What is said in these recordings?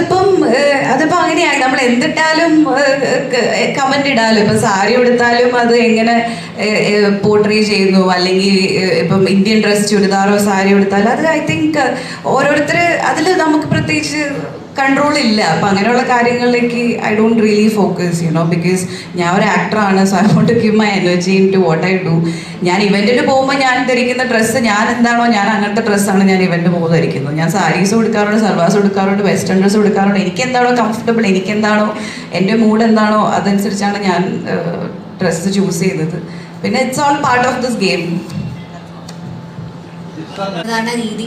അതിപ്പം അതിപ്പോ അങ്ങനെയായി. നമ്മൾ എന്തിട്ടാലും കമന്റ് ഇടാലും. ഇപ്പൊ സാരി ഉടുത്താലും അത് എങ്ങനെ പോർട്രേ ചെയ്യുന്നു? അല്ലെങ്കിൽ ഇപ്പം ഇന്ത്യൻ ഡ്രസ് ചുരിദാറോ സാരി ഉടുത്താലും അത് ഐ തിങ്ക് ഓരോരുത്തർ അതിൽ നമുക്ക് പ്രത്യേകിച്ച് കൺട്രോൾ ഇല്ല. അപ്പം അങ്ങനെയുള്ള കാര്യങ്ങളിലേക്ക് I don't really focus you know because ഞാൻ ഒരു ആക്ടറാണ് so I want to give my energy into what I do ഞാൻ ഇവന്റിന് പോകുമ്പോൾ ഞാൻ ധരിക്കുന്ന ഡ്രസ്സ് ഞാൻ എന്താണോ ഞാൻ അങ്ങനത്തെ ഡ്രസ്സാണ് ഞാൻ ഇവന്റ് പോകുമ്പോൾ ധരിക്കുന്നത്. ഞാൻ സാരീസ് കൊടുക്കാറുണ്ട് സൽവാസ് കൊടുക്കാറുണ്ട് വെസ്റ്റേൺ ഡ്രസ്സ് കൊടുക്കാറുണ്ട് എനിക്ക് എന്താണോ കംഫർട്ടബിൾ എനിക്ക് എന്താണോ എന്റെ മൂഡ് എന്താണോ അതനുസരിച്ചാണ് ഞാൻ ഡ്രസ്സ് ചൂസ് ചെയ്തത്. പിന്നെ it's all part of this game സാധാരണ രീതി.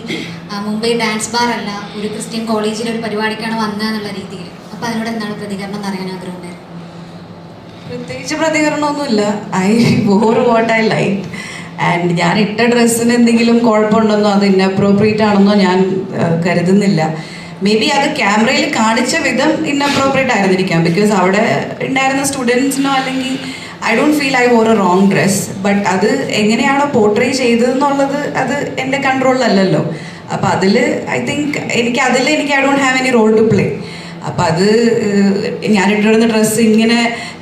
മുംബൈ ഡാൻസ് ബാർ അല്ല ഒരു ക്രിസ്ത്യൻ കോളേജിലെ ഒരു പരിപാടിക്കാണ് വന്നതെന്നുള്ള രീതിയിൽ. അപ്പോൾ അതിനോട് എന്താണ് പ്രതികരണം എന്ന് അറിയാൻ ആഗ്രഹമുണ്ടായിരുന്നു? പ്രത്യേകിച്ച് പ്രതികരണമൊന്നുമില്ല. I wore what I like. And ഞാൻ ഇട്ട ഡ്രസ്സിന് എന്തെങ്കിലും കുഴപ്പമുണ്ടെന്നോ അത് ഇന്നപ്രോപ്രിയേറ്റ് ആണെന്നോ ഞാൻ കരുതുന്നില്ല. മേ ബി അത് ക്യാമറയിൽ കാണിച്ച വിധം ഇന്നപ്രോപ്രിയേറ്റ് ആയിരുന്നിരിക്കാം. ബിക്കോസ് അവിടെ ഉണ്ടായിരുന്ന സ്റ്റുഡൻസിനോ അല്ലെങ്കിൽ I don't feel I wore a wrong dress but അത് എങ്ങനെയാണോ പോർട്രേ ചെയ്തതെന്നുള്ളത് അത് എന്റെ കൺട്രോളിലല്ലല്ലോ അപ്പം അതിൽ ഐ തിങ്ക് എനിക്ക് അതിൽ എനിക്ക് I don't have any role to play അപ്പം അത് ഞാൻ ഇട്ടിരുന്ന ഡ്രസ്സ് ഇങ്ങനെ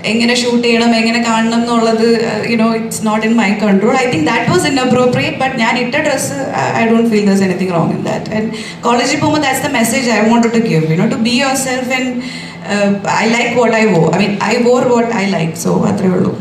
എങ്ങനെ ഷൂട്ട് ചെയ്യണം എങ്ങനെ കാണണം എന്നുള്ളത് you know it's not in my control I think that was inappropriate but ഞാൻ ഇട്ട dress I don't feel there's anything wrong in that and കോളേജിൽ പോകുമ്പോൾ that's the message I want to give you know to be yourself and I like what I wo I mean I wore what I like so അത്രേ ഉള്ളൂ.